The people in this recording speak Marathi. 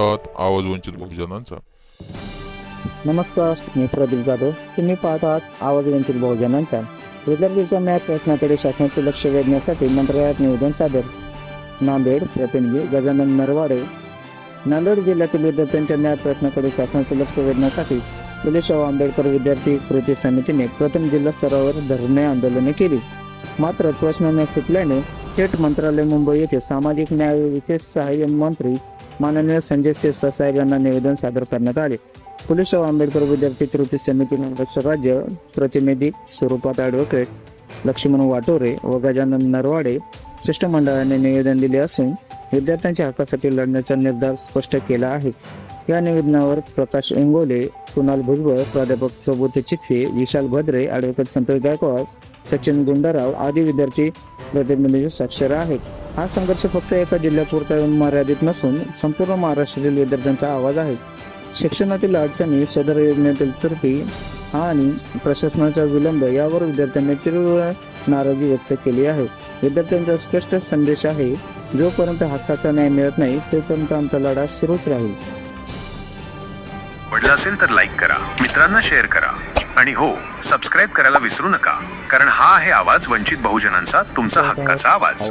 आवाज वंचित बहुजनांचा. नमस्कार मी प्रदीप जाधव. तुम्ही पाहत आहात आवाज वंचित बहुजनांचा. विद्यार्थ्यांच्या न्याय प्रयत्नाकडे शासनाचे लक्ष वेधण्यासाठी मंत्रालयात निवेदन सादर. नांदेड प्रतिनिधी गजानन नरवाडे. नांदेड जिल्ह्यातील विद्यार्थ्यांच्या न्याय प्रश्नाकडे शासनाचे लक्ष वेधण्यासाठी फुले आंबेडकर विद्यार्थी कृती समितीने प्रथम जिल्हा स्तरावर धरणे आंदोलने केली. मात्र प्रश्न न सुटल्याने थेट मंत्रालय मुंबई येथे सामाजिक न्याय विशेष सहाय्य मंत्री माननीय संजय शिरसाट साहेब यांना निवेदन सादर करण्यात आले. पुलिसराव आंबेडकर विद्यार्थी कृती समिती महाराष्ट्र राज्य प्रतिनिधी स्वरूपात ॲडव्होकेट लक्ष्मण वाटोरे व गजानन नरवाडे शिष्टमंडळाने निवेदन दिले असून विद्यार्थ्यांच्या हक्कासाठी लढण्याचा निर्धार स्पष्ट केला आहे. या निवेदनावर प्रकाश इंगोले कुणाल भुजबळ प्राध्यापक प्रबोध चित्फे विशाल भद्रे ॲडव्होकेट संतोष गायकवाड सचिन गुंडाराव आदी विद्यार्थी प्रतिनिधी साक्षर आहेत. हा संघर्ष फक्त एका जिल्ह्यापुरता मर्यादित नसून संपूर्ण महाराष्ट्रातील विद्यार्थ्यांचा आवाज आहे. शिक्षणातील अडचणी सदर योजनेतील त्रुटी आणि प्रशासनाचा विलंब यावर विद्यार्थ्यांनी तीव्र नाराजी व्यक्त केली आहे. विद्यार्थ्यांचा स्पष्ट संदेश आहे जोपर्यंत हक्काचा न्याय मिळत नाही तोपर्यंत आमचा लढा सुरूच राहील. आवडलं असेल तर लाईक करा मित्रांना शेअर करा. आणि हो सबस्क्राईब करायला विसरू नका कारण हा आहे आवाज वंचित बहुजनांचा तुमचा हक्काचा आवाज.